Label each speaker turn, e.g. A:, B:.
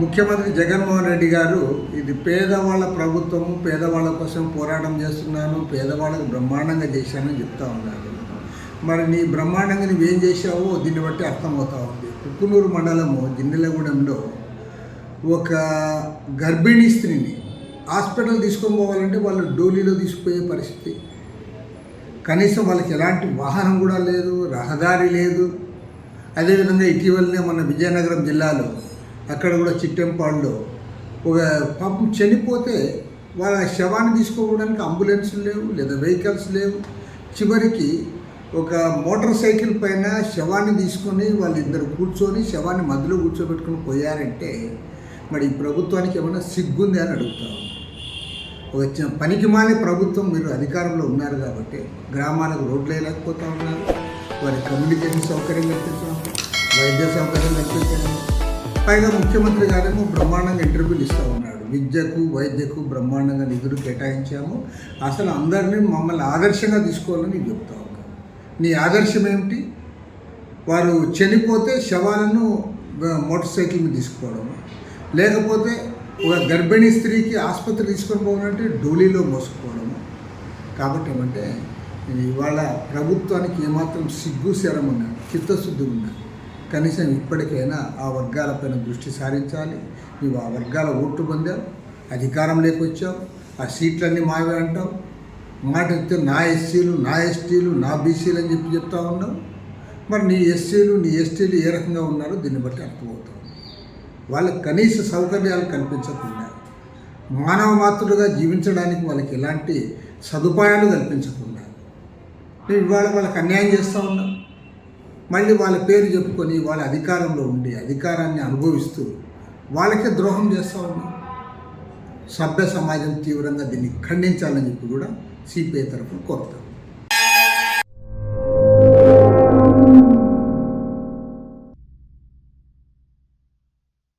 A: ముఖ్యమంత్రి జగన్మోహన్ రెడ్డి గారు ఇది పేదవాళ్ళ ప్రభుత్వము పేదవాళ్ళ కోసం పోరాటం చేస్తున్నాను పేదవాళ్ళకు బ్రహ్మాండంగా చేశానని చెప్తా ఉన్నారు. మరి నీ బ్రహ్మాండంగా నువ్వేం చేశావో దీన్ని బట్టి అర్థమవుతా ఉంది. కుక్కునూరు మండలము జిన్నెలగూడెంలో ఒక గర్భిణీ స్త్రీని హాస్పిటల్ తీసుకొని పోవాలంటే వాళ్ళు డోలీలో తీసుకుపోయే పరిస్థితి. కనీసం వాళ్ళకి ఎలాంటి వాహనం కూడా లేదు రహదారి లేదు. అదేవిధంగా ఇటీవలనే మన విజయనగరం జిల్లాలో అక్కడ కూడా చిట్టెంపాడులో ఒక పాపం చనిపోతే వాళ్ళ శవాన్ని తీసుకోవడానికి అంబులెన్స్లు లేవు లేదా వెహికల్స్ లేవు. చివరికి ఒక మోటార్ సైకిల్ పైన శవాన్ని తీసుకొని వాళ్ళిద్దరు కూర్చొని శవాన్ని మధ్యలో కూర్చోబెట్టుకుని పోయారంటే మరి ఈ ప్రభుత్వానికి ఏమైనా సిగ్గుంది అని అడుగుతాను ఒక పనికి మానే ప్రభుత్వం మీరు అధికారంలో ఉన్నారు కాబట్టి గ్రామాలకు రోడ్లు వేయలేకపోతా ఉన్నారు. వారి కమ్యూనికేషన్ సౌకర్యం కల్పించడం వైద్య సౌకర్యం కల్పించడం పైగా ముఖ్యమంత్రి గారేమో బ్రహ్మాండంగా ఇంటర్వ్యూలు ఇస్తూ ఉన్నాడు. విద్యకు వైద్యకు బ్రహ్మాండంగా నిధులు కేటాయించాము. అసలు అందరినీ మమ్మల్ని ఆదర్శంగా తీసుకోవాలని నేను చెప్తా ఉన్నాను నీ ఆదర్శం ఏమిటి? వారు చనిపోతే శవాలను మోటార్ సైకిల్ మీద తీసుకోవడం లేకపోతే ఒక గర్భిణీ స్త్రీకి ఆసుపత్రి తీసుకొని పోవాలంటే డోలీలో మోసుకుపోవడము. కాబట్టి ఏమంటే ఇవాళ ప్రభుత్వానికి ఏమాత్రం సిగ్గు శరం ఉన్నా చిత్తశుద్ధి ఉన్నా కనీసం ఇప్పటికైనా ఆ వర్గాలపైన దృష్టి సారించాలి. నువ్వు ఆ వర్గాల ఓట్లు పొందావు అధికారం లేకొచ్చావు ఆ సీట్లన్నీ మావే అంటావు. మాట చెప్తే నా ఎస్సీలు నా ఎస్టీలు నా బీసీలు అని చెప్పి చెప్తా ఉన్నావు. మరి నీ ఎస్సీలు నీ ఎస్టీలు ఏ రకంగా ఉన్నారో దీన్ని బట్టి అర్థమవుతాం వాళ్ళకి కనీస సౌకర్యాలు కల్పించకుండా మానవ మాతృలుగా జీవించడానికి వాళ్ళకి ఎలాంటి సదుపాయాలు కల్పించకుండా నేను ఇవాళ వాళ్ళకి అన్యాయం చేస్తూ ఉన్నాం మళ్ళీ వాళ్ళ పేరు చెప్పుకొని వాళ్ళ అధికారంలో ఉండి అధికారాన్ని అనుభవిస్తూ వాళ్ళకే ద్రోహం చేస్తూ ఉన్నాం సభ్య సమాజం తీవ్రంగా దీన్ని ఖండించాలని చెప్పి కూడా సిపిఐ తరఫున కోరుతాం.